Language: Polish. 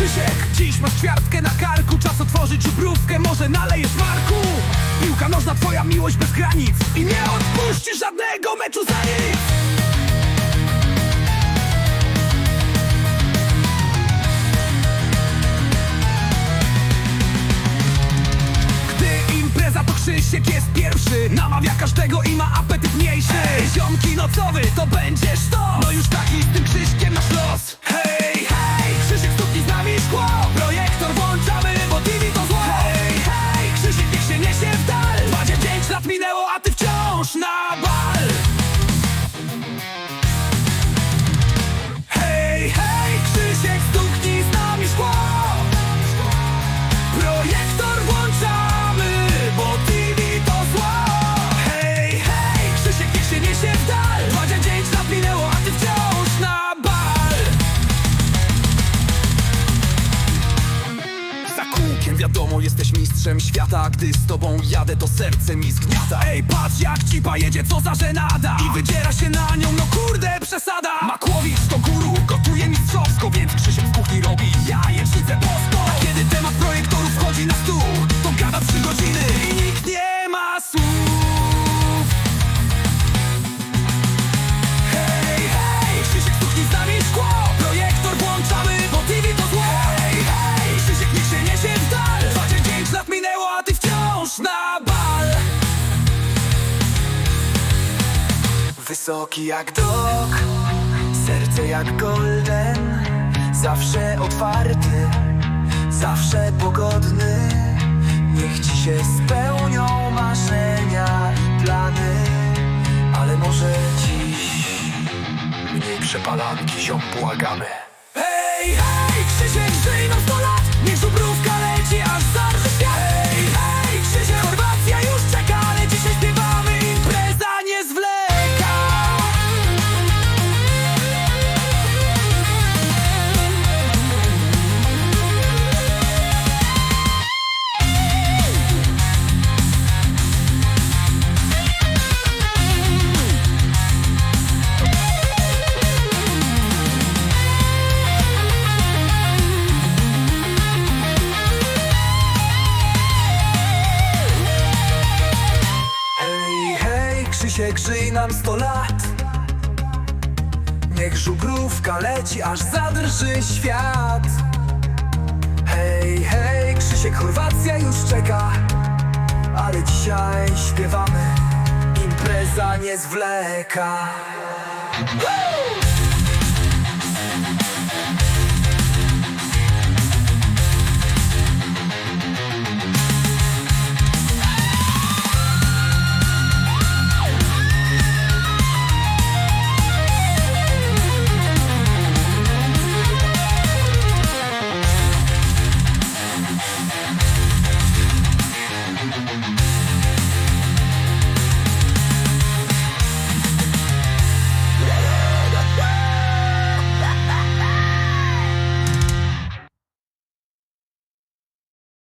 Krzysiek, dziś masz ćwiartkę na karku. Czas otworzyć żubrówkę, może nalejesz marku. Piłka nożna, twoja miłość bez granic. I nie odpuścisz żadnego meczu za nic. Gdy impreza to Krzysiek jest pierwszy Namawia każdego i ma apetyt mniejszy. Ziomki nocowy, to będziesz to. No już taki z tym Krzyśkiem nasz los. Hej, hej. Wciąż na bal jesteś mistrzem świata. Gdy z tobą jadę to serce mi zgniata. Ej patrz jak cipa jedzie co za żenada. I wydziera się na nią no kurde przesada. Makłowicz to guru gotuje mistrzowsko Wysoki jak dok, serce jak golden Zawsze otwarty, zawsze pogodny. Niech ci się spełnią marzenia i plany Ale może dziś mniej przepalanki ziom błagamy. Hej, hej, Krzysiek żyj nam 100 Krzysiek, żyj nam sto lat. Niech żubrówka leci, aż zadrży świat. Hej, hej, Krzysiek, Chorwacja już czeka. Ale dzisiaj śpiewamy. Impreza nie zwleka. Woo!